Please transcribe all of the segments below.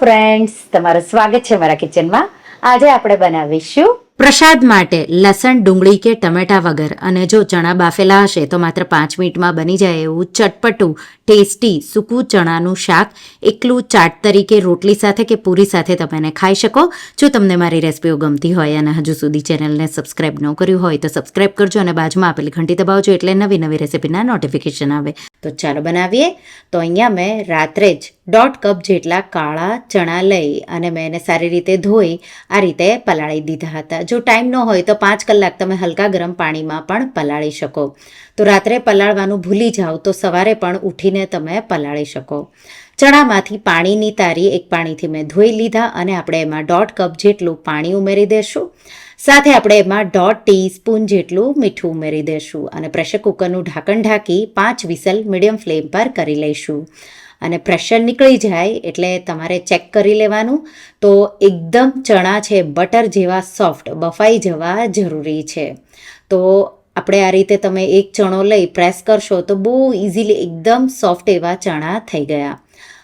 Friends તમારું સ્વાગત છે મારા કિચનમાં આજે આપણે બનાવીશું પ્રસાદ માટે લસણ, ડુંગળી કે ટમેટા વગર. અને જો ચણા બાફેલા હશે તો માત્ર પાંચ મિનિટમાં બની જાય એવું ચટપટું, ટેસ્ટી, સૂકું ચણાનું શાક, એકલું ચાટ તરીકે, રોટલી સાથે કે પૂરી સાથે તમે એને ખાઈ શકો. જો તમને મારી રેસિપીઓ ગમતી હોય અને હજુ સુધી ચેનલને સબસ્ક્રાઇબ ન કર્યું હોય તો સબસ્ક્રાઇબ કરજો અને બાજુમાં આપેલી ઘંટી દબાવજો એટલે નવી નવી રેસિપીના નોટિફિકેશન આવે. તો ચાલો બનાવીએ. તો અહીંયા મેં રાત્રે જ દોઢ કપ જેટલા કાળા, ચણા લઈ અને મેં એને સારી રીતે ધોઈ આ રીતે પલાળી દીધા હતા. જો ટાઈમ ન હોય તો પાંચ કલાક તમે હલકા ગરમ પાણીમાં પણ પલાળી શકો. તો રાત્રે પલાળવાનું ભૂલી જાઓ તો સવારે પણ ઉઠીને તમે પલાળી શકો. ચણામાંથી પાણીની તારી એક પાણીથી મેં ધોઈ લીધા અને આપણે એમાં દોઢ કપ જેટલું પાણી ઉમેરી દેશું. સાથે આપણે એમાં દોઢ ટીસ્પૂન જેટલું મીઠું ઉમેરી દેશું અને પ્રેશર કુકરનું ઢાંકણ ઢાંકી પાંચ વિસલ મીડિયમ ફ્લેમ પર કરી લઈશું. અને પ્રેશર નીકળી જાય એટલે તમારે ચેક કરી લેવાનું. તો એકદમ ચણા છે બટર જેવા સોફ્ટ બફાઈ જવા જરૂરી છે. તો આપણે આ રીતે તમે એક ચણો લઈ પ્રેસ કરશો તો બહુ ઇઝીલી એકદમ સોફ્ટ એવા ચણા થઈ ગયા.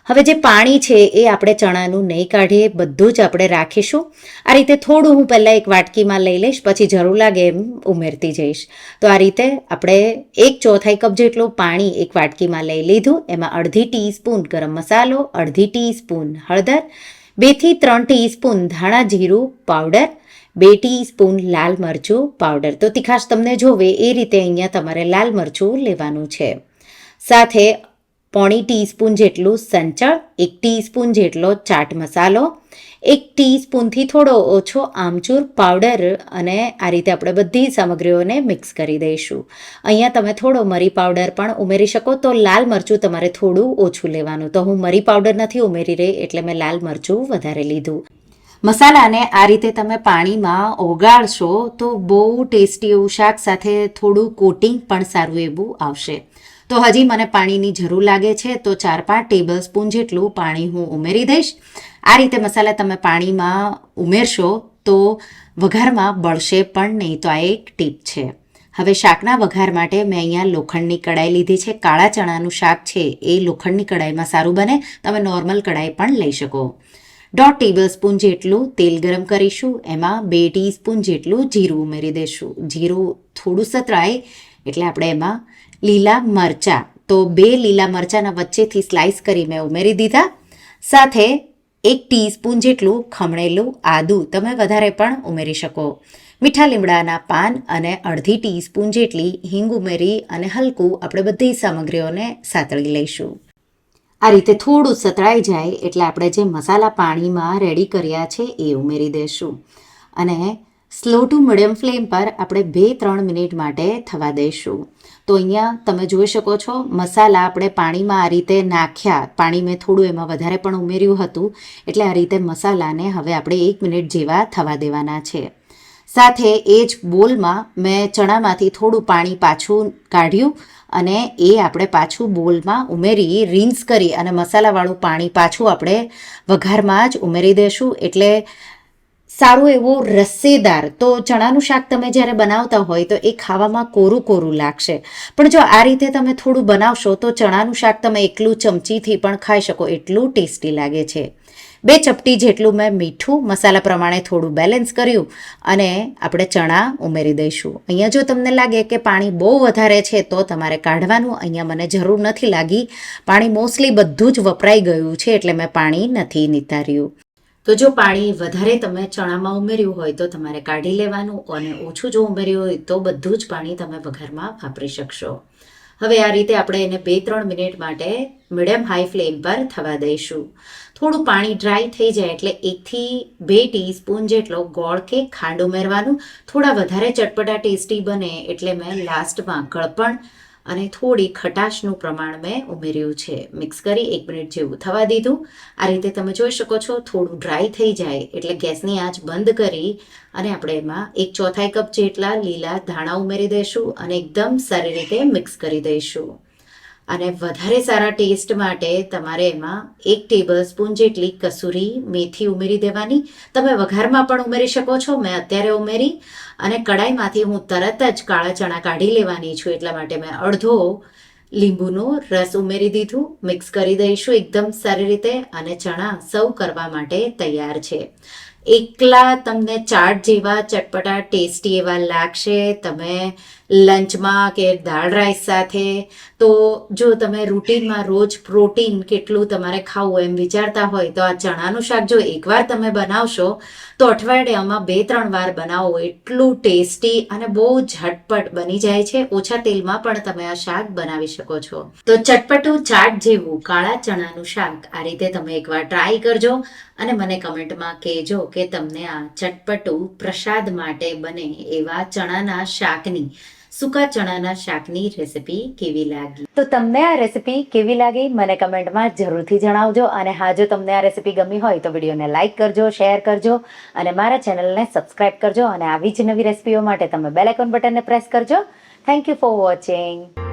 હવે જે પાણી છે એ આપણે ચણાનું નહીં કાઢીએ, બધું જ આપણે રાખીશું. આ રીતે થોડું હું પહેલાં એક વાટકીમાં લઈ લઈશ, પછી જરૂર લાગે એમ ઉમેરતી જઈશ. તો આ રીતે આપણે એક ચોથાઈ કપ જેટલું પાણી એક વાટકીમાં લઈ લીધું. એમાં અડધી ટીસ્પૂન ગરમ મસાલો, અડધી ટીસ્પૂન હળદર, બેથી ત્રણ ટીસ્પૂન ધાણા જીરું પાવડર, બે ટીસ્પૂન લાલ મરચું પાવડર. તો તીખાશ તમને જોવે એ રીતે અહીંયા તમારે લાલ મરચું લેવાનું છે. સાથે પોણી ટીસ્પૂન જેટલું સંચળ, એક ટીસ્પૂન જેટલો ચાટ મસાલો, એક ટીસ્પૂનથી થોડો ઓછો આમચૂર પાવડર અને આ રીતે આપણે બધી સામગ્રીઓને મિક્સ કરી દઈશું. અહીંયા તમે થોડો મરી પાવડર પણ ઉમેરી શકો, તો લાલ મરચું તમારે થોડું ઓછું લેવાનું. તો હું મરી પાવડર નથી ઉમેરી રહી, એટલે મેં લાલ મરચું વધારે લીધું. મસાલાને આ રીતે તમે પાણીમાં ઓગાળશો, તો બહુ ટેસ્ટી એવું શાક સાથે થોડું કોટિંગ પણ સારું એવું આવશે. તો હજી મને પાણીની જરૂર લાગે છે, તો ચાર પાંચ ટેબલ સ્પૂન જેટલું પાણી હું ઉમેરી દઈશ. આ રીતે મસાલા તમે પાણીમાં ઉમેરશો તો વઘારમાં બળશે પણ નહીં, તો આ એક ટીપ છે. હવે શાકના વઘાર માટે મેં અહીંયા લોખંડની કડાઈ લીધી છે, કાળા ચણાનું શાક છે, એ લોખંડની કડાઈમાં સારું બને, તમે નોર્મલ કડાઈ પણ લઈ શકો. દોઢ ટેબલ સ્પૂન જેટલું તેલ ગરમ કરીશું, એમાં બે ટીસ્પૂન જેટલું જીરું ઉમેરી દઈશું જીરું થોડું સતરાય એટલે આપણે એમાં લીલા મરચાં. તો બે લીલા મરચાંના વચ્ચેથી સ્લાઇસ કરી મેં ઉમેરી દીધા. સાથે એક ટીસ્પૂન જેટલું ખમણેલું આદું તમે વધારે પણ ઉમેરી શકો. મીઠા લીમડાના પાન અને અડધી ટીસ્પૂન જેટલી હિંગ ઉમેરી અને હલકું આપણે બધી સામગ્રીઓને સાતળી લઈશું. આ રીતે થોડું સતળાઈ જાય એટલે આપણે જે મસાલા પાણીમાં રેડી કર્યા છે એ ઉમેરી દઈશું અને સ્લો ટુ મીડિયમ ફ્લેમ પર આપણે બે, ત્રણ મિનિટ માટે થવા દઈશું. તો અહીંયા તમે જોઈ શકો છો, મસાલા આપણે પાણીમાં આ રીતે નાખ્યા. પાણી મેં થોડું એમાં વધારે પણ ઉમેર્યું હતું, એટલે આ રીતે મસાલાને હવે આપણે એક મિનિટ જેવા થવા દેવાના છે. સાથે એ જ બોલમાં મેં ચણામાંથી થોડું પાણી પાછું કાઢ્યું અને એ આપણે પાછું બોલમાં ઉમેરી રિન્સ કરી અને મસાલાવાળું પાણી પાછું આપણે વઘારમાં જ ઉમેરી દઈશું એટલે સારું એવું રસ્સેદાર તો ચણાનું શાક તમે જ્યારે બનાવતા હોય તો એ ખાવામાં કોરું કોરું લાગશે. પણ જો આ રીતે તમે થોડું બનાવશો તો ચણાનું શાક તમે એકલું ચમચીથી પણ ખાઈ શકો, એટલું ટેસ્ટી લાગે છે. બે ચપટી જેટલું મેં મીઠું, મસાલા પ્રમાણે થોડું બેલેન્સ કર્યું અને આપણે ચણા ઉમેરી દઈશું. અહીંયા જો તમને લાગે કે પાણી બહુ વધારે છે તો તમારે કાઢવાનું. અહીંયા મને જરૂર નથી લાગી. પાણી મોસ્ટલી બધું જ વપરાઈ ગયું છે એટલે મેં પાણી નથી નિતાર્યું. તો જો પાણી વધારે તમે ચણામાં ઉમેર્યું હોય તો તમારે કાઢી લેવાનું અને ઓછું જો ઉમેર્યું હોય તો બધું જ પાણી તમે વઘારમાં વાપરી શકશો. હવે આ રીતે આપણે એને બે ત્રણ મિનિટ માટે મીડિયમ હાઈ ફ્લેમ પર થવા દઈશું. થોડું પાણી ડ્રાય થઈ જાય એટલે એકથી બે ટીસ્પૂન જેટલો ગોળ કે ખાંડ ઉમેરવાનું. થોડા વધારે ચટપટા ટેસ્ટી બને એટલે મેં લાસ્ટમાં ગળપણ અને થોડી ખટાશનું પ્રમાણ મેં ઉમેર્યું છે. મિક્સ કરી એક મિનિટ જેવું થવા દીધું. આ રીતે તમે જોઈ શકો છો, થોડું ડ્રાય થઈ જાય એટલે ગેસની આંચ બંધ કરી અને આપણે એમાં એક ચોથાઈ કપ જેટલા લીલા ધાણા ઉમેરી દઈશું અને એકદમ સારી રીતે મિક્સ કરી દઈશું. અને વધારે સારા ટેસ્ટ માટે તમારે એમાં એક ટેબલ સ્પૂન જેટલી કસૂરી મેથી ઉમેરી દેવાની. તમે વઘારમાં પણ ઉમેરી શકો છો, મેં અત્યારે ઉમેરી. અને કડાઈમાંથી હું તરત જ કાળા ચણા કાઢી લેવાની છું, એટલા માટે મેં અડધો લીંબુનો રસ ઉમેરી દીધું. મિક્સ કરી દઈશું, એકદમ સારી રીતે. અને ચણા સર્વ કરવા માટે તૈયાર છે. એકલા તમને ચાટ જેવા, ચટપટા, ટેસ્ટી એવા લાગશે. તમે લંચમાં કે દાળ રાઈસ સાથે, તો જો તમે રૂટીનમાં રોજ પ્રોટીન કેટલું તમારે ખાવું એમ વિચારતા હોય, તો આ ચણાનું શાક જો એકવાર તમે બનાવશો, તો અઠવાડિયામાં બે, ત્રણ વાર બનાવો. એટલું ટેસ્ટી અને બહુ ઝટપટ બની જાય છે. ઓછા તેલમાં પણ તમે આ શાક બનાવી શકો છો. તો ચટપટું ચાટ જેવું કાળા ચણાનું શાક આ રીતે તમે એકવાર ટ્રાય કરજો. અને મને કમેન્ટમાં કહેજો કે તમને આ ચટપટું પ્રસાદ માટે બને એવા ચણાના શાકની, સૂકા ચણાના શાકની રેસિપી કેવી લાગી? તો તમને આ રેસિપી કેવી લાગી? મને કમેન્ટમાં જરૂરથી જણાવજો અને હા, જો તમને આ રેસિપી ગમી હોય તો વિડીયોને લાઇક કરજો શેર કરજો અને મારા ચેનલને સબસ્ક્રાઇબ કરજો અને આવી જ નવી રેસિપીઓ માટે તમે બેલ આઇકોન બટનને પ્રેસ કરજો. Thank you for watching